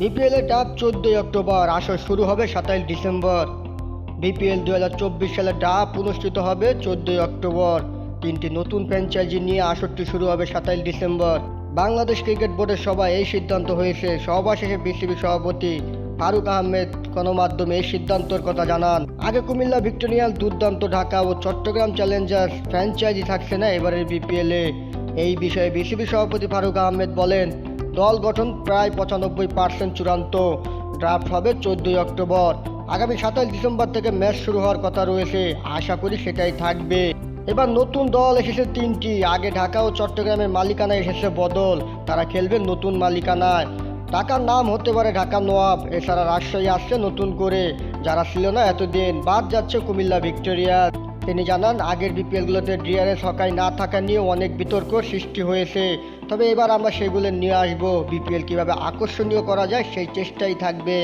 BPL এর ডাব চোদ্দই অক্টোবর, আসর শুরু হবে সাতাইশ ডিসেম্বর। বিপিএল দু হাজার চব্বিশ সালে ডাব অনুষ্ঠিত হবে চোদ্দই অক্টোবর। তিনটি নতুন ফ্র্যাঞ্চাইজি নিয়ে আসরটি শুরু হবে সাতাইশ ডিসেম্বর। বাংলাদেশ ক্রিকেট বোর্ডের সভায় এই সিদ্ধান্ত হয়েছে। সভা শেষে বিসিবি সভাপতি ফারুক আহমেদ গণমাধ্যমে এই সিদ্ধান্তর কথা জানান। আগে কুমিল্লা ভিক্টোরিয়াল, দুর্দান্ত ঢাকা ও চট্টগ্রাম চ্যালেঞ্জার্স ফ্র্যাঞ্চাইজি থাকছে না এবারের বিপিএলে এই বিষয়ে বিসিবি সভাপতি ফারুক আহমেদ বলেন দল গঠন প্রায় পঁচানব্বই পার্সেন্ট চূড়ান্ত। ড্রাফট হবে চোদ্দই অক্টোবর। আগামী সাতাশ ডিসেম্বর থেকে ম্যাচ শুরু হওয়ার কথা রয়েছে। আশা করি সেটাই থাকবে। এবার নতুন দল এসেছে তিনটি। আগে ঢাকা ও চট্টগ্রামের মালিকানায় এসেছে বদল। তারা খেলবে নতুন মালিকানায়। ঢাকার নাম হতে পারে ঢাকা নোয়াব এছাড়া রাজশাহী আসছে নতুন করে। যারা ছিল না এতদিন, বাদ যাচ্ছে কুমিল্লা ভিক্টোরিয়া তিনি জানান, আগের বিপিএলগুলোতে ডিআরএস হকাই না থাকা নিয়ে অনেক বিতর্ক সৃষ্টি হয়েছে। তবে এবার আমরা সেগুলো নিয়ে আসব। বিপিএল কীভাবে আকর্ষণীয় করা যায় সেই চেষ্টাই থাকবে।